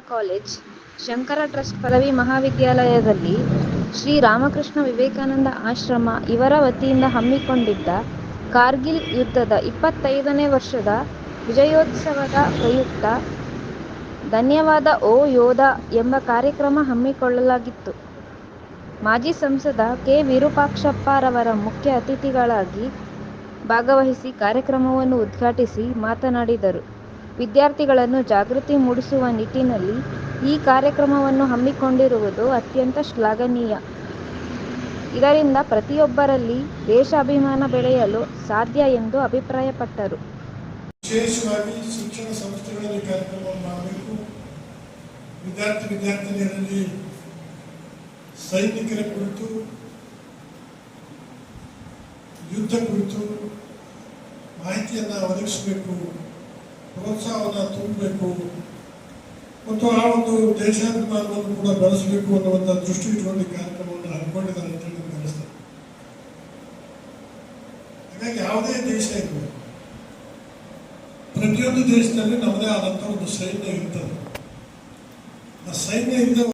College, Shankara trust ಪದವಿ ಮಹಾವಿದ್ಯಾಲಯದಲ್ಲಿ ಶ್ರೀ ರಾಮಕೃಷ್ಣ ವಿವೇಕಾನಂದ ಆಶ್ರಮ ಇವರ ವತಿಯಿಂದ ಹಮ್ಮಿಕೊಂಡಿದ್ದ ಕಾರ್ಗಿಲ್ ಯುದ್ಧದ ಇಪ್ಪತ್ತೈದನೇ ವರ್ಷದ ವಿಜಯೋತ್ಸವದ ಪ್ರಯುಕ್ತ ಧನ್ಯವಾದ ಓ ಯೋಧ ಎಂಬ ಕಾರ್ಯಕ್ರಮ ಹಮ್ಮಿಕೊಳ್ಳಲಾಗಿತ್ತು. ಮಾಜಿ ಸಂಸದ ಕೆ. ವಿರೂಪಾಕ್ಷಪ್ಪರವರ ಮುಖ್ಯ ಅತಿಥಿಗಳಾಗಿ ಭಾಗವಹಿಸಿ ಕಾರ್ಯಕ್ರಮವನ್ನು ಉದ್ಘಾಟಿಸಿ ಮಾತನಾಡಿದರು. ವಿದ್ಯಾರ್ಥಿಗಳಲ್ಲಿ ಜಾಗೃತಿ ಮೂಡಿಸುವ ನಿಟ್ಟಿನಲ್ಲಿ ಈ ಕಾರ್ಯಕ್ರಮವನ್ನು ಹಮ್ಮಿಕೊಂಡಿರುವುದು ಅತ್ಯಂತ ಶ್ಲಾಘನೀಯ. ಇದರಿಂದ ಪ್ರತಿಯೊಬ್ಬರಲ್ಲಿ ದೇಶಾಭಿಮಾನ ಬೆಳೆಯಲು ಸಾಧ್ಯ ಎಂದು ಅಭಿಪ್ರಾಯಪಟ್ಟರು. ವಿಶೇಷವಾಗಿ ಶಿಕ್ಷಣ ಸಂಸ್ಥೆಗಳಲ್ಲಿ ಕಾರ್ಯಕ್ರಮವನ್ನು ಮಾಡಬೇಕು ವಿದ್ಯಾರ್ಥಿ ವಿದ್ಯಾರ್ಥಿನಿಯರಲ್ಲಿ ಸೈನಿಕರ ಕುರಿತು, ಯುದ್ಧ ಕುರಿತು ಮಾಹಿತಿಯನ್ನು ಒದಗಿಸಬೇಕು ಪ್ರೋತ್ಸಾಹವನ್ನು ತುಂಬಬೇಕು. ಮತ್ತು ಆ ಒಂದು ದೇಶಾಭಿಮಾನವನ್ನು ಕೂಡ ಬೆಳೆಸಬೇಕು ಅನ್ನುವಂಥ ದೃಷ್ಟಿ ಇಟ್ಕೊಂಡು ಕಾರ್ಯಕ್ರಮವನ್ನು ಹಮ್ಮಿಕೊಂಡಿದ್ದಾರೆ ಅಂತ ಹೇಳಿ ಅನಿಸ್ತದೆ ಹಾಗಾಗಿ ಯಾವುದೇ ದೇಶ ಇರಬೇಕು ಪ್ರತಿಯೊಂದು ದೇಶದಲ್ಲಿ ನಮ್ಮದೇ ಆದಂಥ ಒಂದು ಸೈನ್ಯ ಇರ್ತದೆ. ಆ ಸೈನ್ಯ ಇಲ್ಲದೆ